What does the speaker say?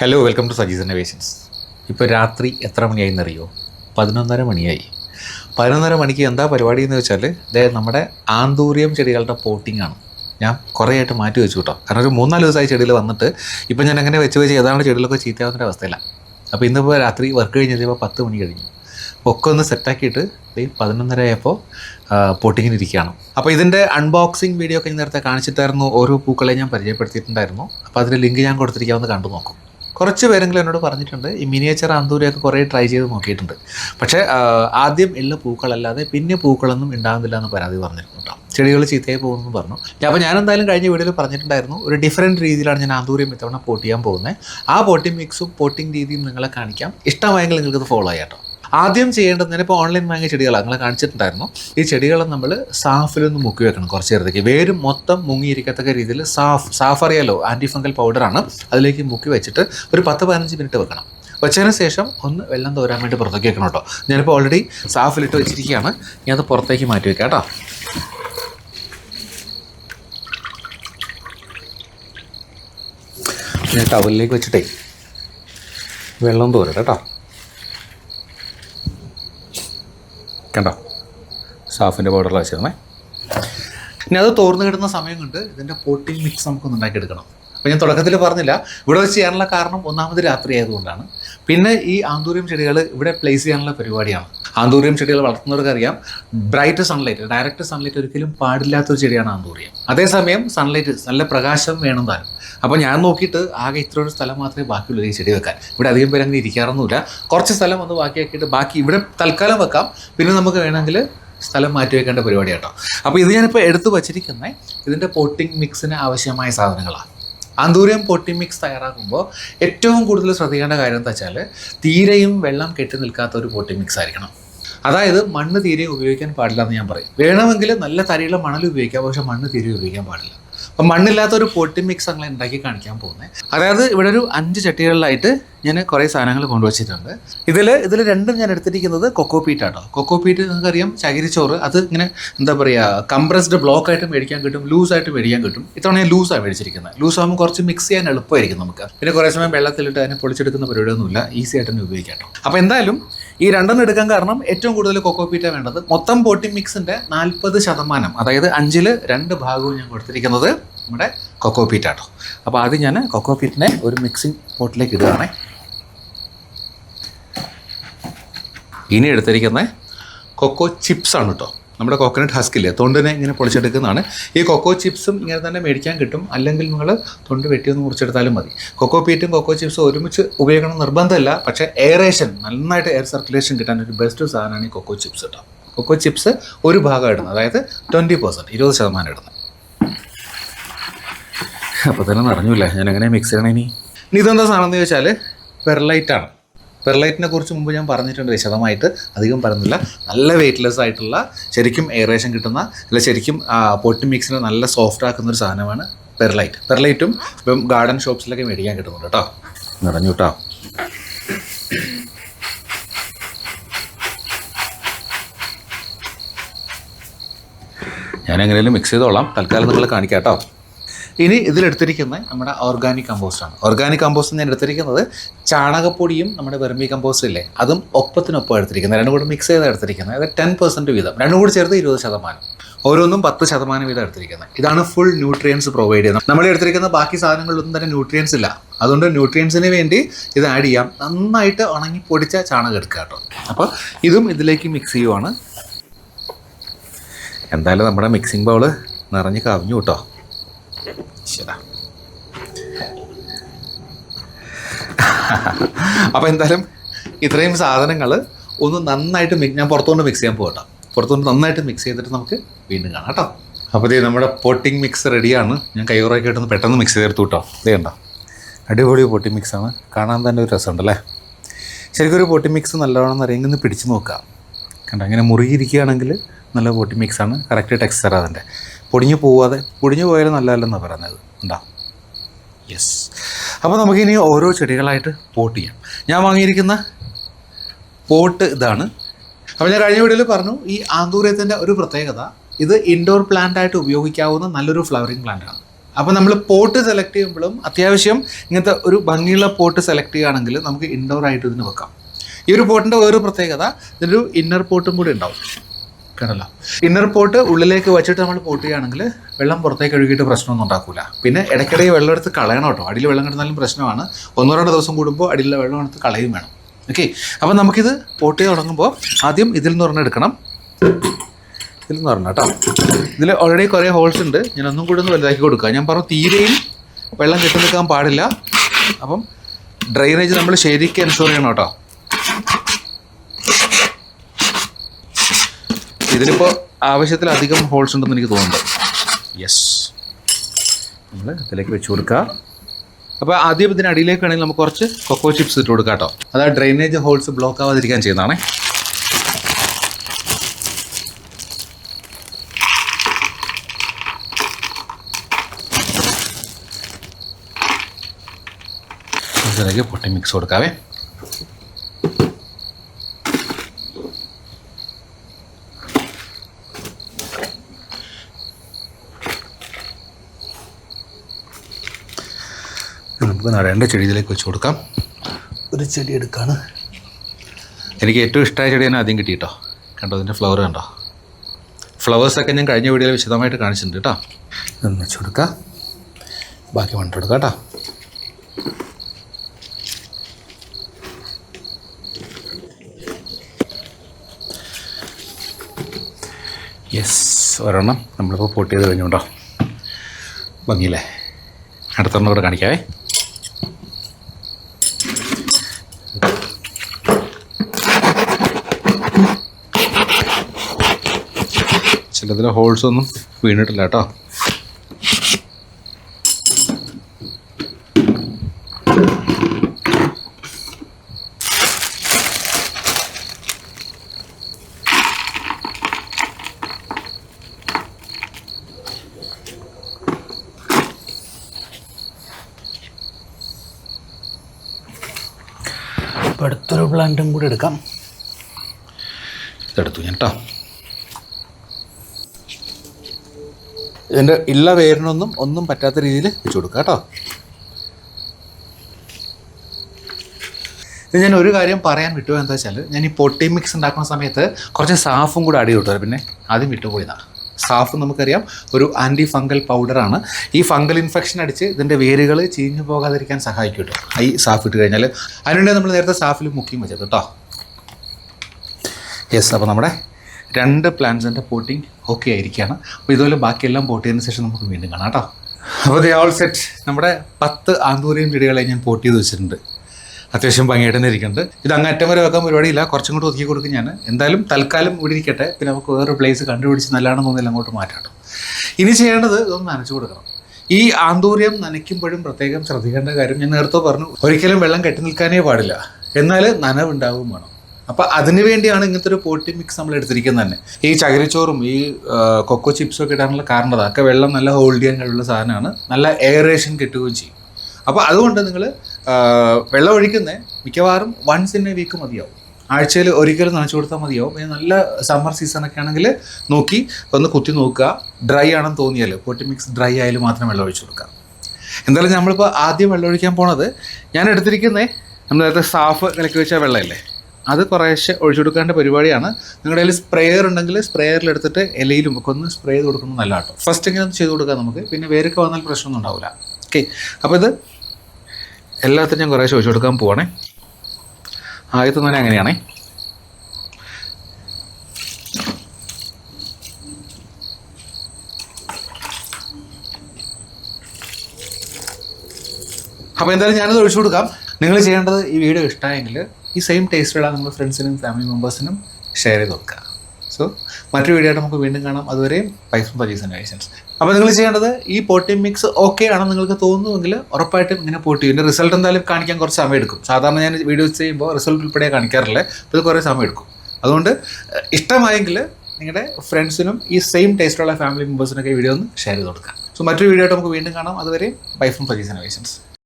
Hello welcome to Saji's innovations ഇപ്പോൾ രാത്രി എത്ര മണിയായി എന്നറിയോ? പതിനൊന്നര മണിയായി. പതിനൊന്നര മണിക്ക് എന്താ പരിപാടി എന്ന് വെച്ചാൽ ദേ നമ്മുടെ ആന്തൂറിയം ചെടികളുടെ പോട്ടിംഗ് ആണ്. ഞാൻ കുറേ ആയിട്ട് മാറ്റി വെച്ചു കേട്ടോ. കാരണം ഒരു മൂന്നാൽ ദിവസമായി ചെടിയിൽ വന്നിട്ട് ഇപ്പം ഞാൻ അങ്ങനെ വെച്ച് വെച്ച് ഏതാണ്ട് ചെടികളൊക്കെ ചീത്തയാവുന്ന അവസ്ഥയില്ല അപ്പോൾ ഇന്നിപ്പോൾ രാത്രി വർക്ക് കഴിഞ്ഞ് കഴിഞ്ഞപ്പോൾ പത്ത് മണി കഴിഞ്ഞു. ഒക്കെ ഒന്ന് സെറ്റാക്കിയിട്ട് പതിനൊന്നര ആയപ്പോൾ പൊട്ടിങ്ങിന് ഇരിക്കുകയാണ്. അപ്പോൾ ഇതിന്റെ അൺബോക്സിങ് വീഡിയോ ഒക്കെ ഞാൻ നേരത്തെ കാണിച്ചിട്ടായിരുന്നു. ഓരോ പൂക്കളെ ഞാൻ പരിചയപ്പെടുത്തിയിട്ടുണ്ടായിരുന്നു. അപ്പോൾ അതിന്റെ ലിങ്ക് ഞാൻ കൊടുത്തിരിക്കാവുന്ന കണ്ടു നോക്കും. കുറച്ച് പേരെങ്കിലും എന്നോട് പറഞ്ഞിട്ടുണ്ട്. ഈ മിനിയേച്ചർ അന്തൂരിയൊക്കെ കുറേ ട്രൈ ചെയ്ത് നോക്കിയിട്ടുണ്ട്. പക്ഷേ ആദ്യം ഉള്ള പൂക്കളല്ലാതെ പിന്നെ പൂക്കളൊന്നും ഉണ്ടാകുന്നില്ല എന്ന് പരാതി പറഞ്ഞിരുന്നു കേട്ടോ. ചെടികൾ ചീത്തയായി പോകുമെന്ന് പറഞ്ഞു. അപ്പോൾ ഞാൻ എന്തായാലും കഴിഞ്ഞ വീഡിയോയിൽ പറഞ്ഞിട്ടുണ്ടായിരുന്നു ഒരു ഡിഫറെന്റ് രീതിയിലാണ് ഞാൻ ആന്തൂര്യം ഇത്തവണ പോട്ട് ചെയ്യാൻ പോകുന്നത്. ആ പോട്ടിംഗ് മിക്സും പോട്ടിംഗ് രീതിയും നിങ്ങളെ കാണിക്കാം. ഇഷ്ടമായെങ്കിൽ നിങ്ങൾക്കത് ഫോളോ ചെയ്യാം കേട്ടോ. ആദ്യം ചെയ്യേണ്ടത് ഞാനിപ്പോൾ ഓൺലൈൻ വാങ്ങിയ ചെടികളാണ് നിങ്ങളെ കാണിച്ചിട്ടുണ്ടായിരുന്നു. ഈ ചെടികളെ നമ്മൾ സാഫിലൊന്ന് മുക്കി വെക്കണം കുറച്ച് നേരത്തേക്ക്. വേര് മൊത്തം മുങ്ങിയിരിക്കത്തക്ക രീതിയിൽ സാഫ് സാഫ് അറിയാലോ ആന്റി ഫംഗൽ പൗഡറാണ് അതിലേക്ക് മുക്കി വെച്ചിട്ട് ഒരു പത്ത് പതിനഞ്ച് മിനിറ്റ് വെക്കണം. വെച്ചതിന് ശേഷം ഒന്ന് വെള്ളം തോരാൻ വേണ്ടി പുറത്തേക്ക് വെക്കണം കേട്ടോ. ഞാനിപ്പോൾ ഓൾറെഡി സാഫിലിട്ട് വെച്ചിരിക്കുകയാണ്. ഞാൻ അത് പുറത്തേക്ക് മാറ്റി വെക്കാം കേട്ടോ. ഞാൻ ടവലിലേക്ക് വെച്ചിട്ടേ വെള്ളം തോരട്ടെ കേട്ടോ. കണ്ടോ? സാഫിന്റെ പൗഡറിൽ വെച്ചിരുന്നേ ഇനി അത് തോർന്നു കിട്ടുന്ന സമയം കൊണ്ട് ഇതിന്റെ പോട്ടിംഗ് മിക്സ് നമുക്കൊന്ന് ഉണ്ടാക്കിയെടുക്കണം. അപ്പോൾ ഞാൻ തുടക്കത്തിൽ പറഞ്ഞില്ല ഇവിടെ വെച്ച് ചെയ്യാനുള്ള കാരണം ഒന്നാമത് രാത്രി ആയതുകൊണ്ടാണ്. പിന്നെ ഈ ആന്തൂരിയം ചെടികൾ ഇവിടെ പ്ലേസ് ചെയ്യാനുള്ള പരിപാടിയാണ്. ആന്തൂര്യം ചെടികൾ വളർത്തുന്നവർക്ക് അറിയാം. ബ്രൈറ്റ് സൺലൈറ്റ് ഡയറക്റ്റ് സൺലൈറ്റ് ഒരിക്കലും പാടില്ലാത്തൊരു ചെടിയാണ് ആന്തൂറിയം. അതേസമയം സൺലൈറ്റ് നല്ല പ്രകാശം വേണം താനും. അപ്പോൾ ഞാൻ നോക്കിയിട്ട് ആകെ ഇത്ര ഒരു സ്ഥലം മാത്രമേ ബാക്കിയുള്ളൂ ഈ ചെടി വെക്കാൻ. ഇവിടെ അധികം പേര് അങ്ങനെ ഇരിക്കാറൊന്നുമില്ല. കുറച്ച് സ്ഥലം ഒന്ന് ബാക്കിയാക്കിയിട്ട് ബാക്കി ഇവിടെ തൽക്കാലം വെക്കാം. പിന്നെ നമുക്ക് വേണമെങ്കിൽ സ്ഥലം മാറ്റി വെക്കേണ്ട പരിപാടി കേട്ടോ. അപ്പോൾ ഇത് ഞാനിപ്പോൾ എടുത്തു വച്ചിരിക്കുന്നത് ഇതിന്റെ പോട്ടിംഗ് മിക്സിന് ആവശ്യമായ സാധനങ്ങളാണ് അന്തൂരിയം പൊട്ടിംഗ് മിക്സ് തയ്യാറാക്കുമ്പോൾ ഏറ്റവും കൂടുതൽ ശ്രദ്ധിക്കേണ്ട കാര്യം എന്താ വെച്ചാൽ തീരെയും വെള്ളം കെട്ടി നിൽക്കാത്ത ഒരു പൊട്ടിംഗ് മിക്സ് ആയിരിക്കണം. അതായത് മണ്ണ് തീരെ ഉപയോഗിക്കാൻ പാടില്ല എന്ന് ഞാൻ പറയും. വേണമെങ്കിൽ നല്ല തരിയുള്ള മണൽ ഉപയോഗിക്കാം പക്ഷെ മണ്ണ് തീരെ ഉപയോഗിക്കാൻ പാടില്ല. അപ്പം മണ്ണില്ലാത്ത ഒരു പൊട്ടി മിക്സ് അങ്ങനെ ഉണ്ടാക്കി കാണിക്കാൻ പോകുന്നത് അതായത് ഇവിടെ ഒരു അഞ്ച് ചട്ടികളിലായിട്ട് ഞാൻ കുറേ സാധനങ്ങൾ കൊണ്ടുവച്ചിട്ടുണ്ട്. ഇതിൽ ഇതിൽ രണ്ടും ഞാൻ എടുത്തിരിക്കുന്നത് കൊക്കോ പീറ്റ് ആട്ടോ. കൊക്കോ പീറ്റ് നിങ്ങൾക്കറിയാം ചകിരിച്ചോറ്. അത് ഇങ്ങനെ എന്താ പറയുക കംപ്രസ്ഡ് ബ്ലോക്ക് ആയിട്ട് മേടിക്കാൻ കിട്ടും ലൂസായിട്ട് മേടിക്കാൻ കിട്ടും. ഇത്തവണ ഞാൻ ലൂസാണ് മേടിച്ചിരിക്കുന്നത്. ലൂസ് ആകുമ്പോൾ കുറച്ച് മിക്സ് ചെയ്യാൻ എളുപ്പമായിരിക്കും നമുക്ക്. പിന്നെ കുറേ സമയം വെള്ളത്തിലിട്ട് അതിനെ പൊളിച്ചെടുക്കുന്ന പരിപാടിയൊന്നുമില്ല. ഈസി ആയിട്ട് തന്നെ ഉപയോഗിക്കാം അപ്പോൾ എന്തായാലും ഈ രണ്ടെണ്ണം എടുക്കാൻ കാരണം ഏറ്റവും കൂടുതൽ കൊക്കോ പീറ്റ വേണ്ടത്. മൊത്തം പോട്ടി മിക്സിന്റെ നാൽപ്പത് ശതമാനം അതായത് അഞ്ചിൽ രണ്ട് ഭാഗവും ഞാൻ കൊടുത്തിരിക്കുന്നത് നമ്മുടെ കൊക്കോ പീറ്റ ആട്ടോ. അപ്പോൾ ആദ്യം ഞാൻ കൊക്കോ പീറ്റിനെ ഒരു മിക്സിംഗ് പോട്ടിലേക്ക് ഇടുകയാണേ. ഇനി എടുത്തിരിക്കുന്നത് കൊക്കോ ചിപ്സ് ആണ് കേട്ടോ നമ്മുടെ കോക്കനട്ട് ഹസ്കില്ലേ തൊണ്ടിനെ ഇങ്ങനെ പൊളിച്ചെടുക്കുന്നതാണ്. ഈ കൊക്കോ ചിപ്സും ഇങ്ങനെ തന്നെ മേടിക്കാൻ കിട്ടും. അല്ലെങ്കിൽ നിങ്ങൾ തൊണ്ട് വെട്ടിയൊന്ന് മുറിച്ചെടുത്താലും മതി. കൊക്കോ പീറ്റും കൊക്കോ ചിപ്സും ഒരുമിച്ച് ഉപയോഗിക്കണം നിർബന്ധമില്ല. പക്ഷേ എയറേഷൻ നന്നായിട്ട് എയർ സർക്കുലേഷൻ കിട്ടാൻ ഒരു ബെസ്റ്റ് സാധനമാണ് ഈ കൊക്കോ ചിപ്സ് കേട്ടോ കൊക്കോ ചിപ്സ് ഒരു ഭാഗം ഇടുന്നത്. അതായത് ട്വന്റി പെർസെന്റ് ഇരുപത് ശതമാനം ഇടുന്നത്. അപ്പോൾ തന്നെ ഞാൻ എങ്ങനെ മിക്സ് ചെയ്യണം ഇനി. ഇതെന്താ സാധനം എന്ന് ചോദിച്ചാൽ പെർലൈറ്റാണ് പെർലൈറ്റിനെ കുറിച്ച് മുമ്പ് ഞാൻ പറഞ്ഞിട്ടുണ്ട് വിശദമായിട്ട് അധികം പറഞ്ഞില്ല. നല്ല വെയിറ്റ്ലെസ് ആയിട്ടുള്ള ശരിക്കും എയറേഷൻ കിട്ടുന്ന അല്ല ശരിക്കും പൊട്ടി മിക്സിനെ നല്ല സോഫ്റ്റ് ആക്കുന്ന ഒരു സാധനമാണ് പെർലൈറ്റ് പെർലൈറ്റും ഇപ്പം ഗാർഡൻ ഷോപ്സിലൊക്കെ മേടിക്കാൻ കിട്ടുന്നുണ്ട് കേട്ടോ. നിറഞ്ഞു കേട്ടോ ഞാൻ എങ്ങനെയും മിക്സ് ചെയ്തോളാം. തൽക്കാലം നിങ്ങളെ കാണിക്കാം കേട്ടോ ഇനി ഇതിലെടുത്തിരിക്കുന്നത് നമ്മുടെ ഓർഗാനിക് കമ്പോസ്റ്റാണ് ഓർഗാനിക് കമ്പോസ്റ്റ് ഞാൻ എടുത്തിരിക്കുന്നത് ചാണകപ്പൊടിയും നമ്മുടെ വെർമി കമ്പോസ്റ്റ് ഇല്ലേ അതും ഒപ്പത്തിനൊപ്പം എടുത്തിരിക്കുന്നത്. രണ്ടും കൂടി മിക്സ് ചെയ്ത് എടുത്തിരിക്കുന്നത്. അതായത് ടെൻ പെർസെന്റ് വീതം. രണ്ടും കൂടി ചേർത്ത് ഇരുപത് ശതമാനം. ഓരോന്നും പത്ത് ശതമാനം വീതം എടുത്തിരിക്കുന്നത്. ഇതാണ് ഫുൾ ന്യൂട്രിയൻസ് പ്രൊവൈഡ് ചെയ്യുന്നത്. നമ്മൾ എടുത്തിരിക്കുന്ന ബാക്കി സാധനങ്ങളിലൊന്നും തന്നെ ന്യൂട്രിയൻസ് ഇല്ല. അതുകൊണ്ട് ന്യൂട്രിയൻസിന് വേണ്ടി ഇത് ആഡ് ചെയ്യാം. നന്നായിട്ട് ഉണങ്ങി പൊടിച്ച ചാണകം എടുക്കുക കേട്ടോ. അപ്പോൾ ഇതും ഇതിലേക്ക് മിക്സ് ചെയ്യുവാണ്. എന്തായാലും നമ്മുടെ മിക്സിംഗ് ബൗൾ നിറഞ്ഞ് കവിഞ്ഞു കേട്ടോ. ശരാ അപ്പോൾ എന്തായാലും ഇത്രയും സാധനങ്ങൾ ഒന്ന് നന്നായിട്ട് മിക്സ് ഞാൻ പുറത്തുകൊണ്ട് മിക്സ് ചെയ്യാൻ പോകട്ടോ. പുറത്തുകൊണ്ട് നന്നായിട്ട് മിക്സ് ചെയ്തിട്ട് നമുക്ക് വീണ്ടും കാണാം കേട്ടോ. അപ്പോൾ ഇതേ നമ്മുടെ പൊട്ടിങ് മിക്സ് റെഡിയാണ് ഞാൻ കൈയുറയൊക്കെ ഇട്ടൊന്ന് പെട്ടെന്ന് മിക്സ് ചെയ്തെടുത്തു കേട്ടോ. ഇതേ ഉണ്ടോ അടിപൊളി പൊട്ടി മിക്സാണ് കാണാൻ തന്നെ ഒരു രസമുണ്ടല്ലേ? ശരിക്കും ഒരു പൊട്ടി മിക്സ് നല്ലതാണെന്ന് ഒന്ന് പിടിച്ചു നോക്കാം. കണ്ട അങ്ങനെ മുറുകിയിരിക്കുകയാണെങ്കിൽ നല്ല പൊട്ടി മിക്സാണ് കറക്റ്റ് ടെക്സ്ചർ അതിന്റെ. പൊടിഞ്ഞു പോവാതെ പൊടിഞ്ഞു പോയാലും നല്ലതല്ലെന്നാണ് പറയുന്നത്. ഉണ്ടോ യെസ് അപ്പോൾ നമുക്കിനി ഓരോ ചെടികളായിട്ട് പോട്ട് ചെയ്യാം. ഞാൻ വാങ്ങിയിരിക്കുന്ന പോട്ട് ഇതാണ്. അപ്പോൾ ഞാൻ കഴിഞ്ഞ വീഡിയോയിൽ പറഞ്ഞു ഈ ആന്തൂര്യത്തിന്റെ ഒരു പ്രത്യേകത ഇത് ഇൻഡോർ പ്ലാന്റ് ആയിട്ട് ഉപയോഗിക്കാവുന്ന നല്ലൊരു ഫ്ലവറിങ് പ്ലാന്റാണ് അപ്പോൾ നമ്മൾ പോട്ട് സെലക്ട് ചെയ്യുമ്പോഴും അത്യാവശ്യം ഇങ്ങനത്തെ ഒരു ഭംഗിയുള്ള പോട്ട് സെലക്ട് ചെയ്യുകയാണെങ്കിൽ നമുക്ക് ഇൻഡോർ ആയിട്ട് ഇതിന് വെക്കാം. ഈ ഒരു പോട്ടിന്റെ വേറൊരു പ്രത്യേകത ഇതിനൊരു ഇന്നർ പോട്ടും കൂടി ഉണ്ടാവും. കണ്ടല്ലോ ഇന്നർ പോട്ട് ഉള്ളിലേക്ക് വെച്ചിട്ട് നമ്മൾ പോട്ട് ചെയ്യുകയാണെങ്കിൽ വെള്ളം പുറത്തേക്ക് ഒഴുകിയിട്ട് പ്രശ്നമൊന്നും ഉണ്ടാക്കില്ല പിന്നെ ഇടയ്ക്കിടെ വെള്ളം എടുത്ത് കളയണം കേട്ടോ. അടിയിൽ വെള്ളം കിടന്നാലും പ്രശ്നമാണ്. ഒന്നോ രണ്ടോ ദിവസം കൂടുമ്പോൾ അടിയിലെ വെള്ളം എടുത്ത് കളയും വേണം. ഓക്കെ അപ്പോൾ നമുക്കിത് പോട്ട് ചെയ്ത് തുടങ്ങുമ്പോൾ ആദ്യം ഇതിൽ നിന്ന് പറഞ്ഞ് എടുക്കണം. ഇതിൽ നിന്ന് പറഞ്ഞ കേട്ടോ. ഇതിൽ ഓൾറെഡി കുറേ ഹോൾസ് ഉണ്ട്. ഞാൻ ഒന്നും കൂടി ഒന്ന് വലുതാക്കി കൊടുക്കുക ഞാൻ പറഞ്ഞു തീരെയും വെള്ളം കെട്ടി നിൽക്കാൻ പാടില്ല. അപ്പം ഡ്രെയിനേജ് നമ്മൾ ശരിക്കും എൻഷുർ ചെയ്യണം കേട്ടോ. ഇതിലിപ്പോൾ ആവശ്യത്തിലധികം ഹോൾസ് ഉണ്ടെന്ന് എനിക്ക് തോന്നുന്നു യെസ് നമ്മൾ ഇതിലേക്ക് വെച്ച് കൊടുക്കുക അപ്പോൾ ആദ്യം ഇതിന് അടിയിലേക്ക് വേണമെങ്കിൽ നമുക്ക് കുറച്ച് കൊക്കോ ചിപ്സ് ഇട്ട് കൊടുക്കാം കേട്ടോ. അത് ആ ഡ്രെയിനേജ് ഹോൾസ് ബ്ലോക്ക് ആവാതിരിക്കാൻ ചെയ്യുന്നതാണേ. ഇതിലേക്ക് പൊട്ടി മിക്സ് കൊടുക്കാവേ. നമുക്ക് നടേണ്ട ചെടിയിലേക്ക് വെച്ച് കൊടുക്കാം. ഒരു ചെടി എടുക്കാണ്. എനിക്ക് ഏറ്റവും ഇഷ്ടമായ ചെടി തന്നെ ആദ്യം കിട്ടി കേട്ടോ കണ്ടോ അതിന്റെ ഫ്ലവർ കണ്ടോ. ഫ്ലവേഴ്സൊക്കെ ഞാൻ കഴിഞ്ഞ വീഡിയോയിൽ വിശദമായിട്ട് കാണിച്ചിട്ടുണ്ട് കേട്ടോ. ഇതൊന്ന് വെച്ച് കൊടുക്കാം. ബാക്കി മണ്ണിട്ട് കൊടുക്കാം കേട്ടോ. യെസ് ഒരെണ്ണം നമ്മളിപ്പോൾ പോട്ട് ചെയ്ത് കഴിഞ്ഞുണ്ടോ ഭംഗിയില്ലേ? അടുത്തൊരെണ്ണം കൂടെ കാണിക്കാവേ. ചിലതിൽ ഹോൾസ് ഒന്നും വീണിട്ടില്ല കേട്ടോ. അപ്പോൾ അടുത്തൊരു പ്ലാന്റും കൂടി എടുക്കാം. ഇതെടുത്തു ഞാൻ കേട്ടോ. ഇതിന്റെ ഇള്ള വേരിനൊന്നും ഒന്നും പറ്റാത്ത രീതിയിൽ വെച്ച് കൊടുക്കുക കേട്ടോ. ഇത് ഞാൻ ഒരു കാര്യം പറയാൻ വിട്ടു എന്താ വെച്ചാൽ ഞാൻ ഈ പൊട്ടി മിക്സ് ഉണ്ടാക്കുന്ന സമയത്ത് കുറച്ച് സാഫും കൂടെ അടി കൊടുത്തു പിന്നെ ആദ്യം വിട്ടുപോയതാണ് സാഫ് നമുക്കറിയാം ഒരു ആന്റി ഫംഗൽ പൗഡറാണ് ഈ ഫംഗൽ ഇൻഫെക്ഷൻ അടിച്ച് ഇതിന്റെ വേരുകൾ ചീഞ്ഞു പോകാതിരിക്കാൻ സഹായിക്കും കേട്ടോ. ഈ സാഫ് ഇട്ട് കഴിഞ്ഞാൽ അതിനുവേണ്ടി നമ്മൾ നേരത്തെ സാഫിൽ മുക്കിയും വെച്ചത് കേട്ടോ. യെസ് അപ്പോൾ നമ്മുടെ രണ്ട് പ്ലാൻസിന്റെ പോട്ടിങ് ഓക്കെ ആയിരിക്കുകയാണ് അപ്പോൾ ഇതുപോലെ ബാക്കിയെല്ലാം പോട്ട് ചെയ്തതിന് ശേഷം നമുക്ക് വീണ്ടും കാണാം കേട്ടോ അപ്പോൾ ദേ ഓൾ സെറ്റ് നമ്മുടെ പത്ത് ആന്തൂരിയും ചെടികളെ ഞാൻ പോട്ട് ചെയ്ത് വെച്ചിട്ടുണ്ട്. അത്യാവശ്യം ഭംഗിയായിട്ട് തന്നെ ഇരിക്കുന്നുണ്ട്. ഇത് അങ്ങ് അറ്റം വരെ വെക്കാൻ പരിപാടിയില്ല. കുറച്ചും കൂടി ഒതുക്കി കൊടുക്കും ഞാൻ. എന്തായാലും തൽക്കാലം ഇവിടെ ഇരിക്കട്ടെ. പിന്നെ നമുക്ക് വേറൊരു പ്ലേസ് കണ്ടുപിടിച്ച് നല്ലതാണെന്ന് തോന്നുന്നില്ല അങ്ങോട്ട് മാറ്റാം ഇനി ചെയ്യേണ്ടത് ഇതൊന്ന് നനച്ചു കൊടുക്കണം. ഈ ആന്തൂര്യം നനയ്ക്കുമ്പോഴും പ്രത്യേകം ശ്രദ്ധിക്കേണ്ട കാര്യം ഞാൻ നേരത്തെ പറഞ്ഞു. ഒരിക്കലും വെള്ളം കെട്ടി നിൽക്കാനേ പാടില്ല. എന്നാൽ നനവുണ്ടാവും വേണം. അപ്പോൾ അതിനു വേണ്ടിയാണ് ഇങ്ങനത്തെ ഒരു പോട്ടി മിക്സ് നമ്മൾ എടുത്തിരിക്കുന്നത് തന്നെ. ഈ ചകിരിച്ചോറും ഈ കൊക്കോ ചിപ്സും ഒക്കെ ഇടാനുള്ള കാരണം അതൊക്കെ വെള്ളം നല്ല ഹോൾഡ് ചെയ്യാൻ കഴിവുള്ള സാധനമാണ്. നല്ല എയറേഷൻ കിട്ടുകയും ചെയ്യും. അപ്പോൾ അതുകൊണ്ട് നിങ്ങൾ വെള്ളം ഒഴിക്കുന്നത് മിക്കവാറും വൺസ് ഇൻ എ വീക്ക് മതിയാവും. ആഴ്ചയിൽ ഒരിക്കലും നനച്ചു കൊടുത്താൽ മതിയാവും. പിന്നെ നല്ല സമ്മർ സീസണൊക്കെ ആണെങ്കിൽ നോക്കി ഒന്ന് കുത്തി നോക്കുക. ഡ്രൈ ആണെന്ന് തോന്നിയാൽ പോട്ടി മിക്സ് ഡ്രൈ ആയാലും മാത്രം വെള്ളം ഒഴിച്ചു കൊടുക്കുക. എന്തായാലും നമ്മളിപ്പോൾ ആദ്യം വെള്ളം ഒഴിക്കാൻ പോണത് ഞാൻ എടുത്തിരിക്കുന്നത് നമ്മൾ നേരത്തെ സാഫ് കലക്കി വെച്ച വെള്ളമല്ലേ? അത് കുറേശ്ശെ ഒഴിച്ചു കൊടുക്കേണ്ട പരിപാടിയാണ്. നിങ്ങളുടെ കയ്യിൽ സ്പ്രേയർ ഉണ്ടെങ്കിൽ സ്പ്രേയറിൽ എടുത്തിട്ട് ഇലയിലും ഒക്കെ ഒന്ന് സ്പ്രേ ചെയ്ത് കൊടുക്കുന്നത് നല്ല കേട്ടോ ഫസ്റ്റ് ഇങ്ങനെ ഒന്ന് ചെയ്ത് കൊടുക്കാം നമുക്ക്. പിന്നെ വേരൊക്കെ വന്നാൽ പ്രശ്നമൊന്നും ഉണ്ടാവില്ല. ഓക്കെ അപ്പോൾ ഇത് എല്ലാത്തിനും ഞാൻ കുറേശ്ശെ ഒഴിച്ചു കൊടുക്കാൻ പോവാണേ. ആദ്യത്തെ തന്നെ അങ്ങനെയാണേ. അപ്പോൾ എന്തായാലും ഞാനത് ഒഴിച്ചു കൊടുക്കാം. നിങ്ങൾ ചെയ്യേണ്ടത് ഈ വീഡിയോ ഇഷ്ടമായെങ്കിൽ ഈ സെയിം ടേസ്റ്റുള്ള നിങ്ങൾ ഫ്രണ്ട്സിനും ഫാമിലി മെമ്പേഴ്സിനും ഷെയർ ചെയ്ത് കൊടുക്കുക. സോ മറ്റൊരു വീഡിയോ ആയിട്ട് നമുക്ക് വീണ്ടും കാണാം. അതുവരെയും പൈസ ആൻഡ് ലൈസൻസ് അപ്പോൾ നിങ്ങൾ ചെയ്യേണ്ടത് ഈ പോട്ടി മിക്സ് ഓക്കെ ആണെന്ന് നിങ്ങൾക്ക് തോന്നുമെങ്കിൽ ഉറപ്പായിട്ടും ഇങ്ങനെ പോട്ടി. ഇതിന്റെ റിസൾട്ട് എന്തായാലും കാണിക്കാൻ കുറച്ച് സമയം എടുക്കും. സാധാരണ ഞാൻ വീഡിയോസ് ചെയ്യുമ്പോൾ റിസൾട്ട് ഉൾപ്പെടെ കാണിക്കാറില്ല. അപ്പോൾ ഇത് കുറേ സമയം എടുക്കും. അതുകൊണ്ട് ഇഷ്ടമായെങ്കിൽ നിങ്ങളുടെ ഫ്രണ്ട്സിനും ഈ സെയിം ടേസ്റ്റുള്ള ഫാമിലി മെമ്പേഴ്സിനൊക്കെ വീഡിയോ ഒന്ന് ഷെയർ ചെയ്ത് കൊടുക്കുക. സോ മറ്റൊരു വീഡിയോ ആയിട്ട് നമുക്ക് വീണ്ടും കാണാം. അതുവരെ ബൈ ഫ്രം ആൻഡ് ലൈസൻസ്